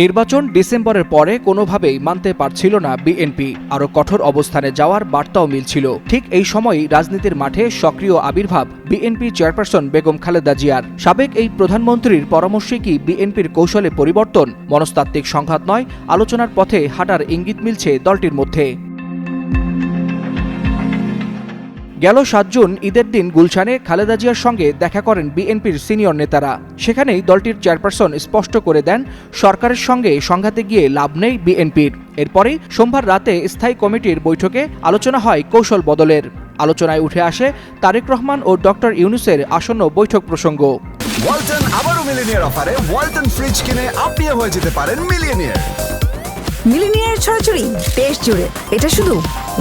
নির্বাচন ডিসেম্বরের পরে কোনোভাবেই মানতে পারছিল না বিএনপি। আরও কঠোর অবস্থানে যাওয়ার বার্তাও মিলছিল। ঠিক এই সময়ই রাজনীতির মাঠে সক্রিয় আবির্ভাব বিএনপি চেয়ারপারসন বেগম খালেদা জিয়ার। সাবেক এই প্রধানমন্ত্রীর পরামর্শে কি বিএনপির কৌশলে পরিবর্তন? মনস্তাত্ত্বিক সংঘাত নয়, আলোচনার পথে হাঁটার ইঙ্গিত মিলছে দলটির মধ্যে। গেল সাত জুন ঈদের দিন গুলশানে খালেদা জিয়ার সঙ্গে দেখা করেন বিএনপির সিনিয়র নেতারা। সেখানেই দলটির চেয়ারপারসন স্পষ্ট করে দেন সরকারের সঙ্গে সংঘাতে গিয়ে লাভ নেই বিএনপির। এরপরেই সোমবার রাতে স্থায়ী কমিটির বৈঠকে আলোচনা হয় কৌশল বদলের। আলোচনায় উঠে আসে তারেক রহমান ও ডক্টর ইউনুসের আসন্ন বৈঠক প্রসঙ্গ। ওয়ালটন আবারও মিলিনিয়ার অফারে ওয়ালটন ফ্রিজ কিনে আপনিও হয়ে যেতে পারেন মিলিয়নিয়ার মিলিনিয়ার ছড়াছড়ি দেশ জুড়ে এটা শুধু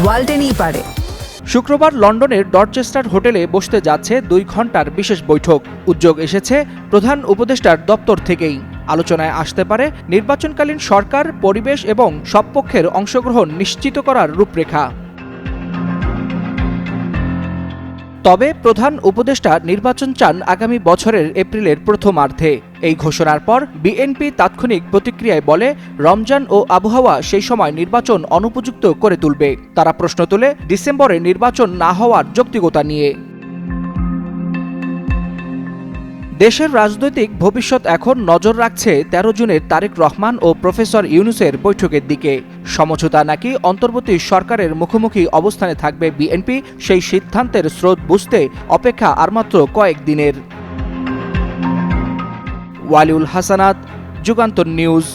ওয়ালটেনই পারে। শুক্রবার লন্ডনের ডরচেস্টার হোটেলে বসতে যাচ্ছে দুই ঘণ্টার বিশেষ বৈঠক। উদ্যোগ এসেছে প্রধান উপদেষ্টার দপ্তর থেকেই। আলোচনায় আসতে পারে নির্বাচনকালীন সরকার, পরিবেশ এবং সব পক্ষের অংশগ্রহণ নিশ্চিত করার রূপরেখা। তবে প্রধান উপদেষ্টা নির্বাচন চান আগামী বছরের এপ্রিলের প্রথমার্ধে। এই ঘোষণার পর বিএনপি তাৎক্ষণিক প্রতিক্রিয়ায় বলে, রমজান ও আবহাওয়া সেই সময় নির্বাচন অনুপযুক্ত করে তুলবে। তারা প্রশ্ন তোলে, ডিসেম্বরে নির্বাচন না হওয়ার যৌক্তিকতা নিয়ে। দেশের রাজনৈতিক ভবিষ্যৎ এখন নজর রাখছে তেরো জুনের তারেক রহমান ও প্রফেসর ইউনুসের বৈঠকের দিকে। সমঝোতা নাকি অন্তর্বর্তী সরকারের মুখোমুখি অবস্থানে থাকবে বিএনপি, সেই সিদ্ধান্তের স্রোত বুঝতে অপেক্ষা আর মাত্র কয়েক দিনের। ওয়ালিউল হাসানাত, যুগান্তর নিউজ।